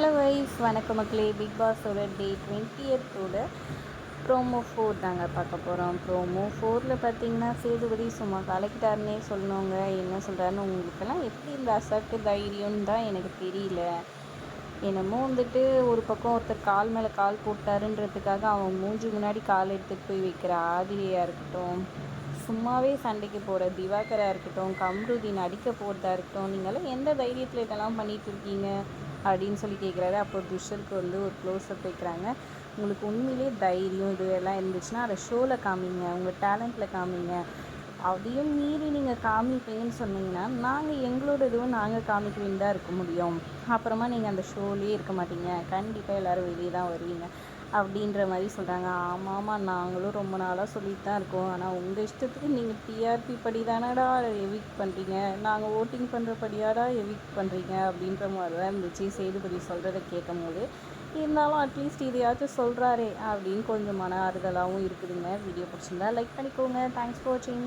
Hello wise வணக்கம் மக்களே. Bigg பாஸோட டே டுவெண்ட்டி எய்த்தோட ப்ரோமோ ஃபோர் தாங்க பார்க்க போகிறோம் ப்ரோமோ ஃபோரில் பார்த்தீங்கன்னா சேதுபதி சும்மா கலக்கிட்டாருன்னே சொல்லணுங்க. என்ன சொல்கிறாருன்னு உங்களுக்கெல்லாம் எப்படி இந்த அசட்டு தைரியம்னு தான் எனக்கு தெரியல. என்னமோ வந்துட்டு ஒரு பக்கம் ஒருத்தர் கால் மேலே கால் போட்டாருன்றதுக்காக அவன் மூஞ்சி முன்னாடி கால் எடுத்துகிட்டு போய் வைக்கிற ஆதிரியாக இருக்கட்டும் சும்மாவே சண்டைக்கு போகிற திவாகராக இருக்கட்டும் கம்ருதீன் அடிக்க போகிறதா இருக்கட்டும் நீங்களாம் எந்த தைரியத்தில் இதெல்லாம் பண்ணிகிட்டு இருக்கீங்க? அப்படின்னு சொல்லி கேட்குறாரு. அப்போ துஷருக்கு வந்து ஒரு க்ளோஸ்அப் வைக்கிறாங்க. உங்களுக்கு உண்மையிலே தைரியம் இது எல்லாம் இருந்துச்சுன்னா அதை ஷோவில் காமிங்க உங்கள் டேலண்ட்டில் காமிங்க. அதையும் மீறி நீங்கள் காமிப்பீங்கன்னு சொன்னீங்கன்னா நாங்கள் எங்களோட இதுவும் நாங்கள் காமிக்க தான் இருக்க முடியும். அப்புறமா நீங்கள் அந்த ஷோலேயே இருக்க மாட்டீங்க. கண்டிப்பாக எல்லோரும் வெளியே தான் வருவீங்க. அப்படின்ற மாதிரி சொல்கிறாங்க ஆமாம் ஆமாம் நாங்களும் ரொம்ப நாளாக சொல்லிட்டு தான் இருக்கோம். ஆனால் உங்கள் இஷ்டத்துக்கு நீங்கள் டிஆர்பி படி தானடா எவிக் பண்ணுறீங்க நாங்கள் ஓட்டிங் பண்ணுறபடியாடா எவிக் பண்ணுறீங்க அப்படின்ற மாதிரி தான் இருந்துச்சு சேதுபதி சொல்கிறத கேட்கும் போது இருந்தாலும் அட்லீஸ்ட் இதையாச்சும் சொல்கிறாரே அப்படின்னு கொஞ்சம் மன ஆறுதலாகவும் இருக்குதுங்க. வீடியோ பிடிச்சிருந்தா லைக் பண்ணிக்கோங்க. தேங்க்ஸ் ஃபார் வாட்சிங்